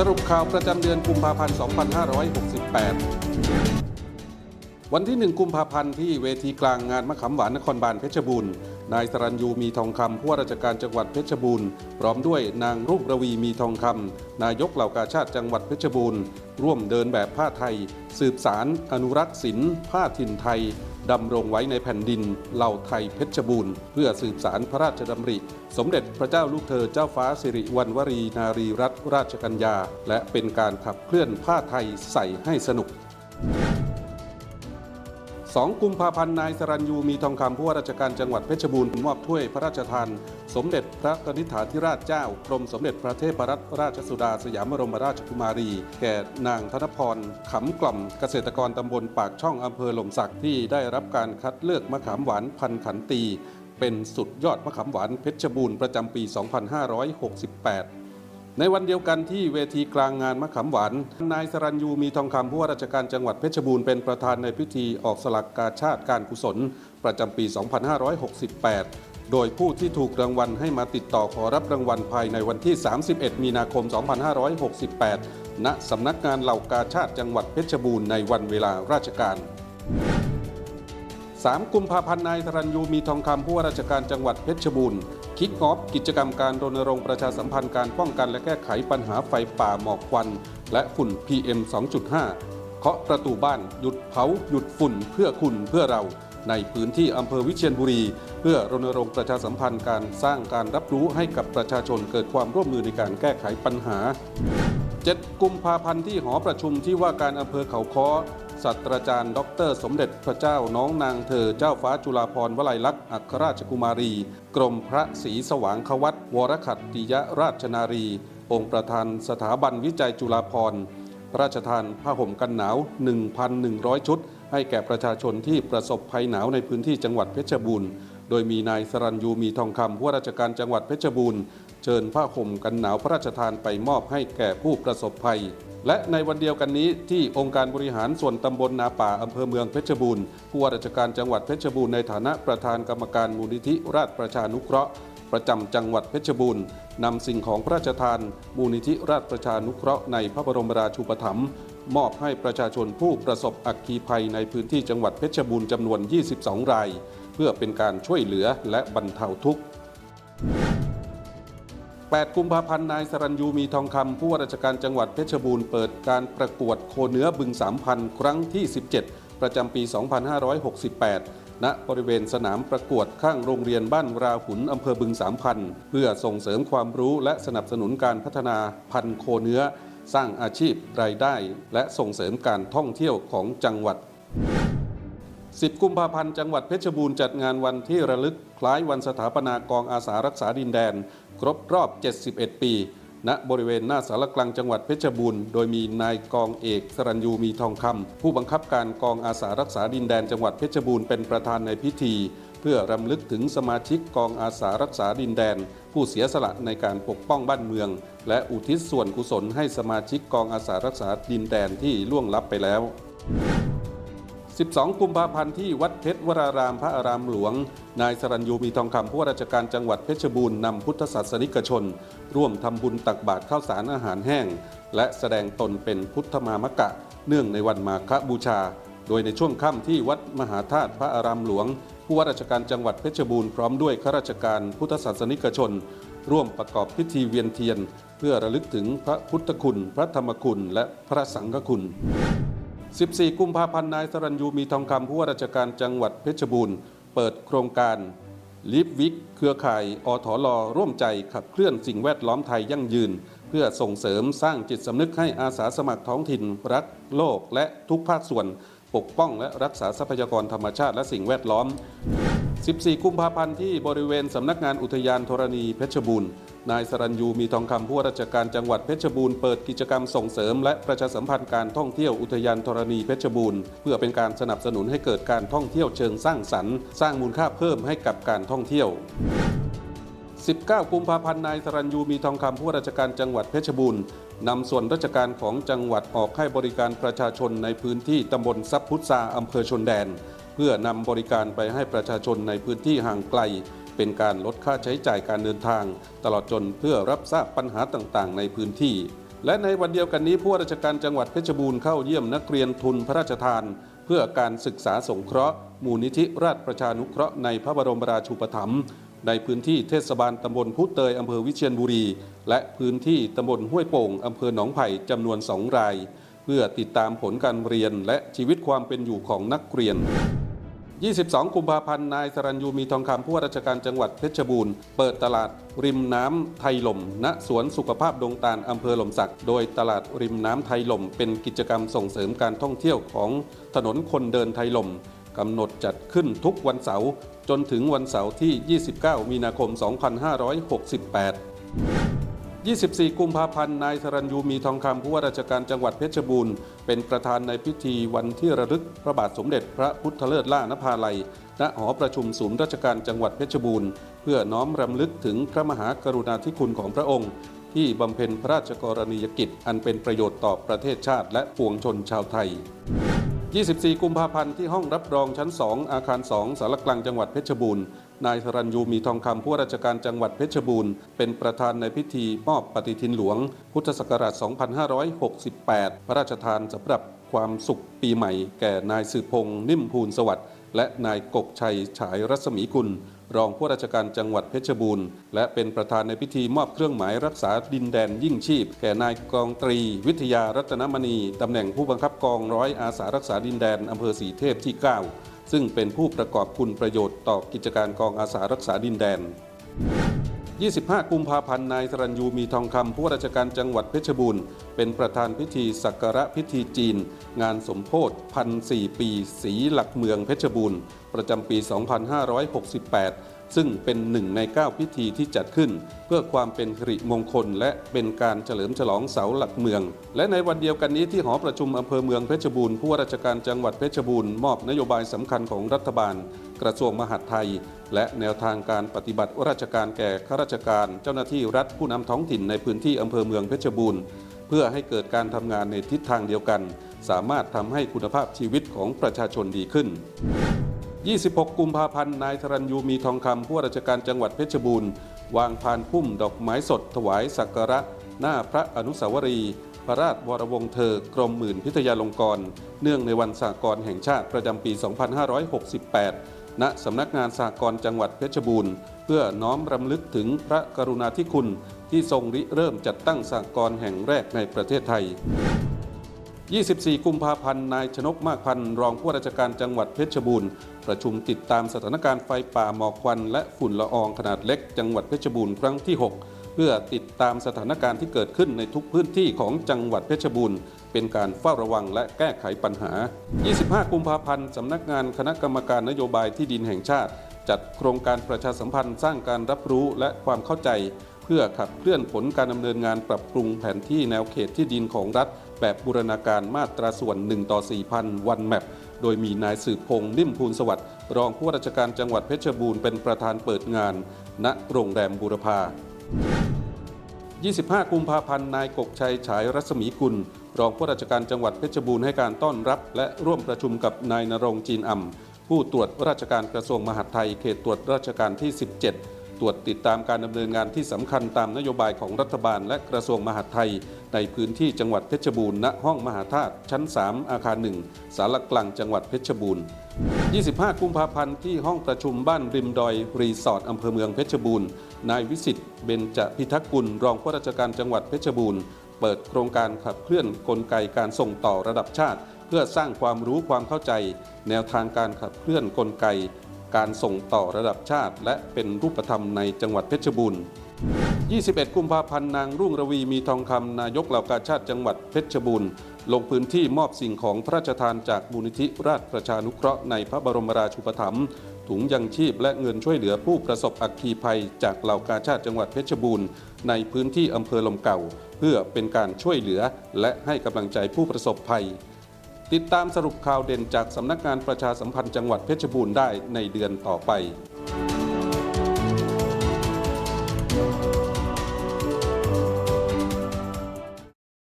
สรุปข่าวประจำเดือนกุมภาพันธ์ 2568 วันที่ 1 กุมภาพันธ์ที่เวทีกลางงานมะขามหวานนครบาลเพชรบูรณ์ นายสรัญยูมีทองคำผู้ว่าราชการจังหวัดเพชรบูรณ์ พร้อมด้วยนางรุ่งระวีมีทองคำนายกเหล่ากาชาติจังหวัดเพชรบูรณ์ ร่วมเดินแบบผ้าไทย สืบสารอนุรักษ์ศิลป์ผ้าถิ่นไทย ดำรงไว้ในแผ่นดินเหล่าไทยเพชรบูรณ์ เพื่อสืบสารพระราชดำริ สมเด็จพระเจ้าลูกเธอเจ้าฟ้าสิริวัณวรีนารีรัตนราชกัญญา และเป็นการขับเคลื่อนผ้าไทยใส่ให้สนุก 2 กุมภาพันธ์นายสรัญยูมีทองคำผู้ว่าราชการจังหวัดเพชรบูรณ์มอบถ้วยพระราชทาน สมเด็จพระกนิษฐาธิราชเจ้ากรมสมเด็จพระเทพรัตนราชสุดาสยามบรมราชกุมารี แก่นางธนพรขำกล่อมเกษตรกรตำบลปากช่องอำเภอหล่มสักที่ได้รับการคัดเลือกมะขามหวานพันขันตี เป็นสุดยอดมะขามหวานเพชรบูรณ์ประจำปี 2568 ในวันเดียวกันที่เวทีกลางงานมะขามหวานนายสรัญยูมีทองคำผู้ว่าราชการจังหวัดเพชรบูรณ์เป็นประธานในพิธีออกสลักกาชาติการกุศล ประจำปี 2568 โดยผู้ที่ถูกรางวัลให้มาติดต่อขอรับรางวัลภายในวันที่ 31 มีนาคม 2568 ณสำนักงานเหล่ากาชาติจังหวัดเพชรบูรณ์ในวันเวลาราชการ3กุมภาพันธ์นายธรัญยูมีทองคำผู้ว่าราชการจังหวัดเพชรบูรณ์ คิกออฟกิจกรรมการรณรงค์ประชาสัมพันธ์การป้องกันและแก้ไขปัญหาไฟป่าหมอกควัน และฝุ่น PM 2.5 เคาะประตูบ้านหยุดเผาหยุดฝุ่นเพื่อคุณเพื่อเราในพื้นที่อำเภอวิเชียรบุรี เพื่อรณรงค์ประชาสัมพันธ์การสร้างการรับรู้ให้กับประชาชนเกิดความร่วมมือในการแก้ไขปัญหา 7 กุมภาพันธ์ที่หอประชุมที่ว่าการอำเภอเขาค้อ ศาสตราจารย์ดอกเตอรสมเด็จพระเจ้าน้องนางเธอเจ้าฟ้าจุฬาภรณ์วลัยลักษณ์อัครราชกุมารี กรมพระศรีสว่างควัตวรขัตติยราชนารี องค์ประธานสถาบันวิจัยจุฬาภรณ์พระราชทานผ้าห่มกันหนาว 1,100 ชุด ให้แก่ประชาชนที่ประสบภัยหนาวในพื้นที่จังหวัดเพชรบูรณ์โดยมีนายสรัญยูมีทองคำผู้ราชการจังหวัดเพชรบูรณ์เชิญผ้าห่มกันหนาวพระราชทานไปมอบให้แก่ผู้ประสบภัย และในวันเดียวกันนี้ที่องค์การบริหารส่วนตำบลนาป่าอำเภอเมืองเพชรบูรณ์ผู้ว่าราชการจังหวัดเพชรบูรณ์ในฐานะประธานกรรมการมูลนิธิราชประชานุเคราะห์ ประจำจังหวัดเพชรบูรณ์นำสิ่งของพระราชทาน มูลนิธิราชประชานุเคราะห์ในพระบรมราชูปถัมภ์มอบให้ประชาชนผู้ประสบอัคคีภัยในพื้นที่จังหวัดเพชรบูรณ์จำนวน 22 ราย เพื่อเป็นการช่วยเหลือและบรรเทาทุกข์ 8 กุมภาพันธ์นายสรัญยูมีทองคำผู้ว่าราชการจังหวัดเพชรบูรณ์เปิดการประกวดโคเนื้อบึงสามพันครั้งที่ 17 ประจำปี 2568 ณ บริเวณสนามประกวดข้างโรงเรียนบ้านราหุนอำเภอบึงสามพันเพื่อส่งเสริมความรู้และสนับสนุนการพัฒนาพันธุ์โคเนื้อ สร้างอาชีพรายได้ และส่งเสริมการท่องเที่ยวของจังหวัด 10 กุมภาพันธ์จังหวัดเพชรบูรณ์จัดงานวันที่ระลึกคล้ายวันสถาปนากองอาสารักษาดินแดน ครบรอบ 71 ปี ณบริเวณหน้าสารกลางจังหวัดเพชรบูรณ์โดยมีนายกองเอกสรัญยูมีทองคำผู้บังคับการกองอาสารักษาดินแดนจังหวัดเพชรบูรณ์เป็นประธานในพิธี เพื่อรำลึกถึงสมาชิกกองอาสารักษาดินแดน ผู้เสียสละในการปกป้องบ้านเมือง และอุทิศส่วนกุศลให้สมาชิกกองอาสารักษาดินแดนที่ล่วงลับไปแล้ว 12 กุมภาพันธ์ที่วัดเพชรวรารามพระอารามหลวง นายสรัญยูมีทองคำผู้ว่าราชการจังหวัดเพชรบูรณ์นำพุทธศาสนิกชน ร่วมทำบุญตักบาตรข้าวสารอาหารแห้ง และแสดงตนเป็นพุทธมามกะ เนื่องในวันมาฆบูชา โดยในช่วงค่ำที่วัดมหาธาตุพระอารามหลวง ผู้ว่าราชการจังหวัดเพชรบูรณ์พร้อมด้วยข้าราชการพุทธศาสนิกชน ร่วมประกอบพิธีเวียนเทียน เพื่อระลึกถึงพระพุทธคุณ พระธรรมคุณ และพระสังฆคุณ 14 กุมภาพันธ์นายสรัญยูมีทองคำผู้ว่าราชการจังหวัดเพชรบูรณ์ เปิดโครงการลิฟวิกเครือข่ายอทอลอร่วมใจขับเคลื่อนสิ่งแวดล้อมไทยยั่งยืน เพื่อส่งเสริมสร้างจิตสำนึกให้อาสาสมัครท้องถิ่น รักโลกและทุกภาคส่วน ปกป้องและรักษาทรัพยากรธรรมชาติและสิ่งแวดล้อม 14 กุมภาพันธ์ที่บริเวณสำนักงานอุทยานธรณีเพชรบูรณ์นายสรัญยูมีทองคำผู้ว่าราชการจังหวัดเพชรบูรณ์เปิดกิจกรรมส่งเสริมและประชาสัมพันธ์การท่องเที่ยวอุทยานธรณีเพชรบูรณ์เพื่อเป็นการสนับสนุนให้เกิดการท่องเที่ยวเชิงสร้างสรรค์ สร้างมูลค่าเพิ่มให้กับการท่องเที่ยว 19 กุมภาพันธ์นายสรัญยูมีทองคำผู้ราชการจังหวัดเพชรบูรณ์นำส่วนราชการของจังหวัดออกให้บริการประชาชนในพื้นที่ตำบลซับพุทราอำเภอชนแดน พื่อนำบริการไปให้ประชาชนในพื้นที่ห่างไกล เป็นการลดค่าใช้จ่ายการเดินทาง ตลอดจนเพื่อรับทราบปัญหาต่างๆ ในพื้นที่ และในวันเดียวกันนี้ผู้ว่าราชการจังหวัดเพชรบูรณ์เข้าเยี่ยมนักเรียนทุนพระราชทาน เพื่อการศึกษาสงเคราะห์มูลนิธิราชประชานุเคราะห์ในพระบรมราชูปถัมภ์ในพื้นที่เทศบาลตำบลพุเตยอำเภอวิเชียรบุรี และพื้นที่ตำบลห้วยโป่งอำเภอหนองไผ่จำนวนสองราย เพื่อติดตามผลการเรียนและชีวิตความเป็นอยู่ของนักเรียน 22 กุมภาพันธ์ นายสรัญยูมีทองคำผู้ว่าราชการจังหวัดเพชรบูรณ์ เปิดตลาดริมน้ำไทยลม ณ สวนสุขภาพดงตาลอำเภอหล่มสัก โดยตลาดริมน้ำไทยลม เป็นกิจกรรมส่งเสริมการท่องเที่ยวของถนนคนเดินไทยลมกำหนดจัดขึ้นทุกวันเสาร์จนถึงวันเสาร์ที่ 29 มีนาคม 2568 24 กุมภาพันธ์ นายสรัญยูมีทองคำผู้ว่าราชการจังหวัดเพชรบูรณ์ เป็นประธานในพิธีวันที่ระลึกพระบาทสมเด็จพระพุทธเลิศล่านภาลัย ณ หอประชุมศูนย์ราชการจังหวัดเพชรบูรณ์ เพื่อน้อมรำลึกถึงพระมหากรุณาธิคุณของพระองค์ ที่บำเพ็ญพระราชกรณียกิจ อันเป็นประโยชน์ต่อประเทศชาติและปวงชนชาวไทย 24 กุมภาพันธ์ที่ห้องรับรองชั้น 2 อาคาร 2 สารกลางจังหวัดเพชรบูรณ์ นายสรัญยูมีทองคำผู้ราชการจังหวัดเพชรบูรณ์ เป็นประธานในพิธีมอบปฏิทินหลวง พุทธศักราช 2568 พระราชทานสำหรับความสุขปีใหม่ แก่นายสืบพงษ์นิ่มภูลสวัสดิ์และนายกบชัยฉายรัศมีกุล รองผู้ราชการจังหวัดเพชรบูรณ์ และเป็นประธานในพิธีมอบเครื่องหมายรักษาดินแดนยิ่งชีพ แก่นายกองตรี วิทยารัตนมณีตำแหน่งผู้บังคับกองร้อยอาสารักษาดินแดนอำเภอสีเทพที่ 9 ซึ่งเป็นผู้ประกอบคุณประโยชน์ต่อกิจการกองอาสารักษาดินแดน 25 กุมภาพันธ์นายสรัญยูมีทองคำผู้ราชการจังหวัดเพชรบูรณ์ เป็นประธานพิธีสักการะพิธีจีน งานสมโพธิพันสี่ปี สีหลักเมืองเพชรบูรณ์ ประจำปี 2568 ซึ่งเป็นหนึ่งใน 9 พิธีที่จัดขึ้น เพื่อความเป็นสิริมงคล และเป็นการเฉลิมฉลองเสาหลักเมือง และในวันเดียวกันนี้ที่หอประชุมอำเภอเมืองเพชรบูรณ์ผู้ว่าราชการจังหวัดเพชรบูรณ์มอบนโยบายสำคัญของรัฐบาล กระทรวงมหาดไทย และแนวทางการปฏิบัติราชการแก่ข้าราชการ เจ้าหน้าที่รัฐผู้นำท้องถิ่นในพื้นที่อำเภอเมืองเพชรบูรณ์เพื่อให้เกิดการทำงานในทิศทางเดียวกัน สามารถทำให้คุณภาพชีวิตของประชาชนดีขึ้น 26 กุมภาพันธ์ นายธรัญยูมีทองคำผู้ราชการจังหวัดเพชรบูรณ์ วางพานพุ่มดอกไม้สดถวายสักการะ หน้าพระอนุสาวรีย์พระราชวรวงศ์เธอกรมหมื่นพิทยาลงกรณ์เนื่องในวันสากลแห่งชาติประจำปี 2568 ณสำนักงานสากลจังหวัดเพชรบูรณ์ เพื่อน้อมรำลึกถึงพระกรุณาธิคุณที่ทรงริเริ่มจัดตั้งสากลแห่งแรกในประเทศไทย 24 กุมภาพันธ์ นายชนกมากพันธ์รองผู้ว่าราชการจังหวัดเพชรบูรณ์ ประชุมติดตามสถานการณ์ไฟป่าหมอกควัน และฝุ่นละอองขนาดเล็ก จังหวัดเพชรบูรณ์ครั้งที่ 6 เพื่อติดตามสถานการณ์ที่เกิดขึ้นในทุกพื้นที่ของจังหวัดเพชรบูรณ์ เป็นการเฝ้าระวังและแก้ไขปัญหา 25 กุมภาพันธ์สำนักงานคณะกรรมการนโยบายที่ดินแห่งชาติ จัดโครงการประชาสัมพันธ์สร้างการรับรู้และความเข้าใจ เพื่อขับเคลื่อนผลการดำเนินงานปรับปรุงแผนที่แนวเขตที่ดินของรัฐ แบบบูรณาการมาตราส่วน 1 ต่อ 4,000 วันแมปโดยมีนายสืบพงษ์นิ่มภูลสวัสดิ์รองผู้ราชการจังหวัดเพชรบูรณ์เป็นประธานเปิดงาน ณโรงแรมบูรพา 25 กุมภาพันธ์ นายกกชัยฉายรัศมีกุล รองผู้ราชการจังหวัดเพชรบูรณ์ให้การต้อนรับ และร่วมประชุมกับนายนรงจีนอ่ำผู้ตรวจราชการกระทรวงมหาดไทยเขตตรวจราชการที่ 17 ตรวจติดตามการดำเนินงานที่สำคัญตามนโยบายของรัฐบาลและกระทรวงมหาดไทย ในพื้นที่จังหวัดเพชรบูรณ์ณห้องมหาธาตุชั้น 3 อาคาร 1 สารกลางจังหวัดเพชรบูรณ์ 25 กุมภาพันธ์ที่ห้องประชุมบ้านริมดอย รีสอร์ทอำเภอเมืองเพชรบูรณ์ นายวิสิทธิ์เบญจพิทักษ์กุลรองผู้ราชการจังหวัดเพชรบูรณ์เปิดโครงการขับเคลื่อนกลไกการส่งต่อระดับชาติ เพื่อสร้างความรู้ความเข้าใจ แนวทางการขับเคลื่อนกลไก การส่งต่อระดับชาติ และเป็นรูปธรรมในจังหวัดเพชรบูรณ์ 21 กุมภาพันธ์นางรุ่งระวีมีทองคำนายกเหล่ากาชาติจังหวัดเพชรบูรณ์ลงพื้นที่มอบสิ่งของพระราชทานจากมูลนิธิราชประชานุเคราะห์ในพระบรมราชูปถัมภ์ถุงยังชีพและเงินช่วยเหลือผู้ประสบอัคคีภัย จากเหล่ากาชาติจังหวัดเพชรบูรณ์ ในพื้นที่อำเภอลมเก่า เพื่อเป็นการช่วยเหลือและให้กำลังใจผู้ประสบภัย ติดตามสรุปข่าวเด่นจากสำนักงานประชาสัมพันธ์จังหวัดเพชรบูรณ์ได้ในเดือนต่อไป